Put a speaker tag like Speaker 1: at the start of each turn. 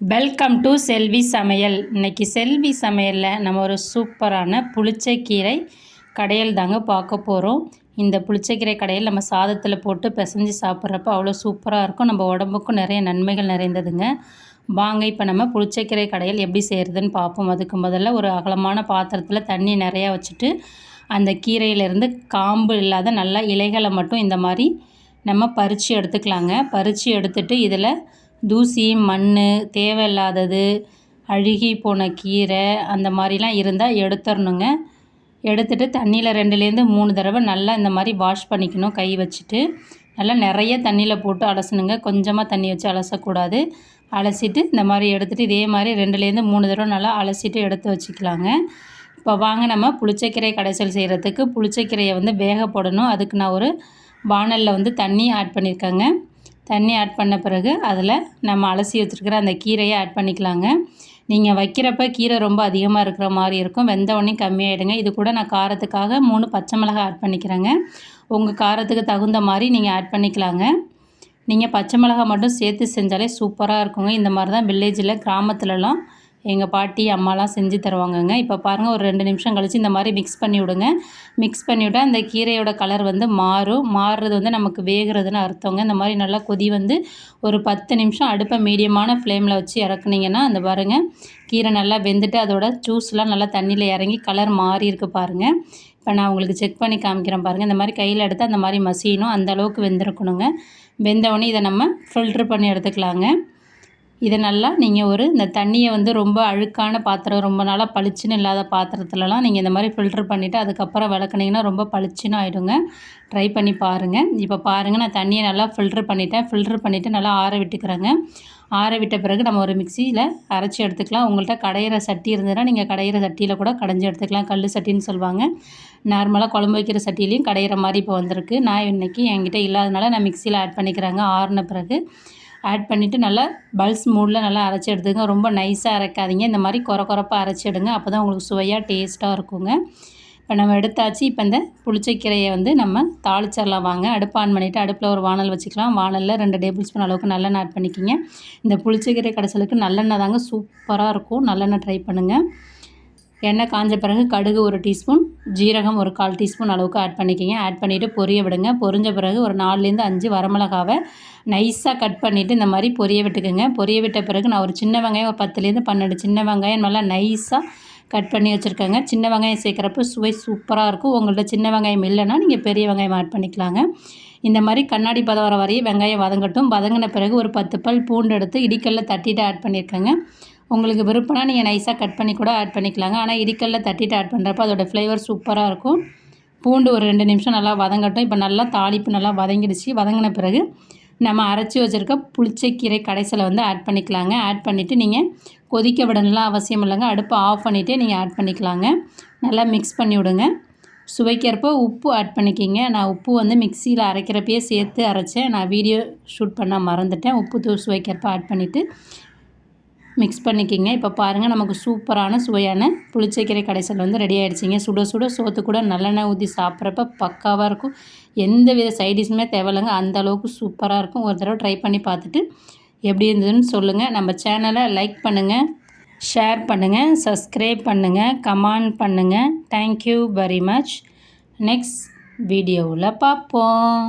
Speaker 1: Welcome to செல்வி சமையல் இன்னைக்கு செல்வி சமையலில் நம்ம ஒரு சூப்பரான புளிச்சக்கீரை கடையல் தாங்க பார்க்க போகிறோம் இந்த புளிச்சக்கீரை கடையில் நம்ம சாதத்தில் போட்டு பிசைஞ்சு சாப்பிட்றப்ப அவ்வளோ சூப்பராக இருக்கும். நம்ம உடம்புக்கும் நிறைய நன்மைகள் நிறைந்ததுங்க. வாங்க இப்போ நம்ம புளிச்சக்கீரை கடையில் எப்படி செய்கிறதுன்னு பார்ப்போம். அதுக்கு முதல்ல ஒரு அகலமான பாத்திரத்தில் தண்ணி நிறையா வச்சுட்டு அந்த கீரையிலேருந்து காம்பு இல்லாத நல்லா இலைகளை மட்டும் இந்த மாதிரி நம்ம பறித்து எடுத்துக்கலாங்க. பறித்து எடுத்துட்டு இதில் தூசி மண் தேவையில்லாதது அழுகி போன கீரை அந்த மாதிரிலாம் இருந்தால் எடுத்துடணுங்க எடுத்துட்டு தண்ணியில் ரெண்டுலேருந்து மூணு தடவை நல்லா இந்த மாதிரி வாஷ் பண்ணிக்கணும் கை வச்சுட்டு. நல்லா நிறைய தண்ணியில் போட்டு அலசணுங்க. கொஞ்சமாக தண்ணி வச்சு அலசக்கூடாது. அலசிட்டு இந்த மாதிரி எடுத்துகிட்டு இதே மாதிரி ரெண்டுலேருந்து மூணு தடவை நல்லா அலசிட்டு எடுத்து வச்சுக்கலாங்க. இப்போ வாங்க நம்ம புளிச்சக்கீரை கடைசல் செய்கிறதுக்கு புளிச்சக்கீரையை வந்து வேக போடணும். அதுக்கு நான் ஒரு வானலில் வந்து தண்ணி ஆட் பண்ணியிருக்கேங்க. தண்ணி ஆட் பண்ண பிறகு அதில் நம்ம அலசி வச்சுருக்கிற அந்த கீரையை ஆட் பண்ணிக்கலாங்க. நீங்கள் வைக்கிறப்ப கீரை ரொம்ப அதிகமாக இருக்கிற மாதிரி இருக்கும். வெந்த உடனே கம்மியாயிடுங்க. இது கூட நான் காரத்துக்காக மூணு பச்சை மிளகாய் ஆட் பண்ணிக்கிறேங்க. உங்கள் காரத்துக்கு தகுந்த மாதிரி நீங்கள் ஆட் பண்ணிக்கலாங்க. நீங்கள் பச்சை மிளகாய் மட்டும் சேர்த்து செஞ்சாலே சூப்பராக இருக்குங்க. இந்த மாதிரி தான் வில்லேஜில் கிராமத்துலலாம் எங்கள் பாட்டி அம்மாலாம் செஞ்சு தருவாங்கங்க. இப்போ பாருங்கள் ஒரு ரெண்டு நிமிஷம் கழித்து இந்த மாதிரி மிக்ஸ் பண்ணி விடுங்க. மிக்ஸ் பண்ணிவிட்டா அந்த கீரையோட கலர் வந்து மாறும். மாறுறது வந்து நமக்கு வேகிறதுன்னு அர்த்தங்க. இந்த மாதிரி நல்லா கொதி வந்து ஒரு பத்து நிமிஷம் அடுப்பை மீடியமான ஃப்ளேமில் வச்சு இறக்குனீங்கன்னா அந்த பாருங்கள் கீரை நல்லா வெந்துட்டு அதோட ஜூஸ்லாம் நல்லா தண்ணியில் இறங்கி கலர் மாறி இருக்குது பாருங்கள் இப்போ நான் உங்களுக்கு செக் பண்ணி காமிக்கிறேன் பாருங்கள் இந்த மாதிரி கையில் எடுத்து அந்த மாதிரி மசியணும். அந்த அளவுக்கு வெந்திருக்கணுங்க. வெந்தவொடனே இதை நம்ம ஃபில்ட்ரு பண்ணி எடுத்துக்கலாங்க. இதை நல்லா நீங்கள் ஒரு இந்த தண்ணியை வந்து ரொம்ப அழுக்கான பாத்திரம் ரொம்ப நாளாக பளிச்சுன்னு இல்லாத பாத்திரத்துலலாம் நீங்கள் இந்த மாதிரி ஃபில்ட்ரு பண்ணிவிட்டு அதுக்கப்புறம் விளக்குனீங்கன்னா ரொம்ப பளிச்சுன்னு ஆகிடுங்க ட்ரை பண்ணி பாருங்கள் இப்போ பாருங்கள் நான் தண்ணியை நல்லா ஃபில்ட்ரு பண்ணிவிட்டேன் ஃபில்ட்ரு பண்ணிவிட்டு நல்லா ஆற விட்டுக்கிறேங்க. ஆற விட்ட பிறகு நம்ம ஒரு மிக்சியில் அரைச்சி எடுத்துக்கலாம். உங்கள்கிட்ட கடையிற சட்டி இருந்ததுன்னா நீங்கள் கடையிற சட்டியில் கூட கடைஞ்சி எடுத்துக்கலாம். கல் சட்டின்னு சொல்லுவாங்க. நார்மலாக குழம்பு வைக்கிற சட்டிலையும் கடையிற மாதிரி இப்போ வந்திருக்கு. நான் இன்றைக்கி என்கிட்ட இல்லாதனால நான் மிக்சியில் ஆட் பண்ணிக்கிறேங்க. ஆறின பிறகு ஆட் பண்ணிவிட்டு நல்லா பல்ஸ் மூடில் நல்லா அரைச்சி எடுத்துங்க ரொம்ப நைஸாக அரைக்காதீங்க. இந்த மாதிரி குறை குறப்பாக அரைச்சி எடுங்க. அப்போ தான் உங்களுக்கு சுவையாக டேஸ்ட்டாக இருக்குங்க. இப்போ நம்ம எடுத்தாச்சு. இப்போ இந்த புளிச்சக்கீரையை வந்து நம்ம தாளிச்சிடலாம் வாங்க. அடுப்பு ஆன் பண்ணிவிட்டு அடுப்பில் ஒரு வானல் வச்சுக்கலாம். வானலில் ரெண்டு டேபிள் ஸ்பூன் அளவுக்கு நல்லெண்ணெய் ஆட் பண்ணிக்கிங்க. இந்த புளிச்சக்கீரை கடைசலுக்கு நல்லெண்ணெய் தாங்க சூப்பராக இருக்கும். நல்லெண்ணெய் ட்ரை பண்ணுங்கள் எண்ணெய் காஞ்ச பிறகு கடுகு ஒரு டீஸ்பூன் ஜீரகம் ஒரு கால் டீஸ்பூன் அளவுக்கு ஆட் பண்ணிக்கிங்க. ஆட் பண்ணிவிட்டு பொரிய விடுங்க. பொரிஞ்ச பிறகு ஒரு நாலுலேருந்து அஞ்சு வரமிளகாவை நைஸாக கட் பண்ணிவிட்டு இந்த மாதிரி பொரிய விட்டுக்குங்க. பொரிய விட்ட பிறகு நான் ஒரு சின்ன வெங்காயம் ஒரு பத்துலேருந்து பன்னெண்டு சின்ன வெங்காயம் நல்லா நைஸாக கட் பண்ணி வச்சுருக்கேங்க. சின்ன வெங்காயம் சேர்க்குறப்ப சுவை சூப்பராக இருக்கும். உங்கள்ட்ட சின்ன வெங்காயம் இல்லைன்னா நீங்கள் பெரிய வெங்காயம் ஆட் பண்ணிக்கலாங்க. இந்த மாதிரி கண்ணாடி பதம் வர வரையும் வெங்காயம் வதங்கட்டும். வதங்கின பிறகு ஒரு பத்து பல் பூண்டு எடுத்து இடிக்கல்ல தட்டிட்டு ஆட் பண்ணியிருக்கேங்க உங்களுக்கு விருப்பம்னா நீங்கள் நைஸாக கட் பண்ணி கூட ஆட் பண்ணிக்கலாங்க. ஆனால் இடிக்கல்ல தட்டிட்டு ஆட் பண்ணுறப்ப அதோடய ஃப்ளேவர் சூப்பராக இருக்கும். பூண்டு ஒரு ரெண்டு நிமிஷம் நல்லா வதங்கட்டும். இப்போ நல்லா தாளிப்பு நல்லா வதங்கிடுச்சு. வதங்கின பிறகு நம்ம அரைச்சி வச்சுருக்க புளிச்சக்கீரை கடைசியில் வந்து ஆட் பண்ணிக்கலாங்க. ஆட் பண்ணிவிட்டு நீங்கள் கொதிக்க விடணும்லாம் அவசியம் இல்லைங்க. அடுப்பை ஆஃப் பண்ணிவிட்டு நீங்கள் ஆட் பண்ணிக்கலாங்க. நல்லா மிக்ஸ் பண்ணி விடுங்க. சுவைக்கிறப்போ உப்பு ஆட் பண்ணிக்கிங்க. நான் உப்பு வந்து மிக்சியில் அரைக்கிறப்பயே சேர்த்து அரைச்சேன். நான் வீடியோ ஷூட் பண்ண மறந்துட்டேன். உப்பு தூள் சுவைக்கிறப்ப ஆட் பண்ணிவிட்டு மிக்ஸ் பண்ணிக்கிங்க. இப்போ பாருங்கள் நமக்கு சூப்பரான சுவையான புளிச்சக்கீரை கடைசல் வந்து ரெடி ஆகிடுச்சிங்க சுட சுட சோத்து கூட நல்லெண்ணெய் ஊற்றி சாப்பிட்றப்ப பக்காவாக இருக்கும். எந்த வித சைடிஷுமே தேவையில்லைங்க. அந்த அளவுக்கு சூப்பராக இருக்கும். ஒரு தடவை ட்ரை பண்ணி பார்த்துட்டு எப்படி இருந்ததுன்னு சொல்லுங்கள் நம்ம சேனலை லைக் பண்ணுங்கள் ஷேர் பண்ணுங்கள் சப்ஸ்கிரைப் பண்ணுங்கள் கமெண்ட் பண்ணுங்கள் தேங்க்யூ வெரி மச் நெக்ஸ்ட் வீடியோவில் பார்ப்போம்.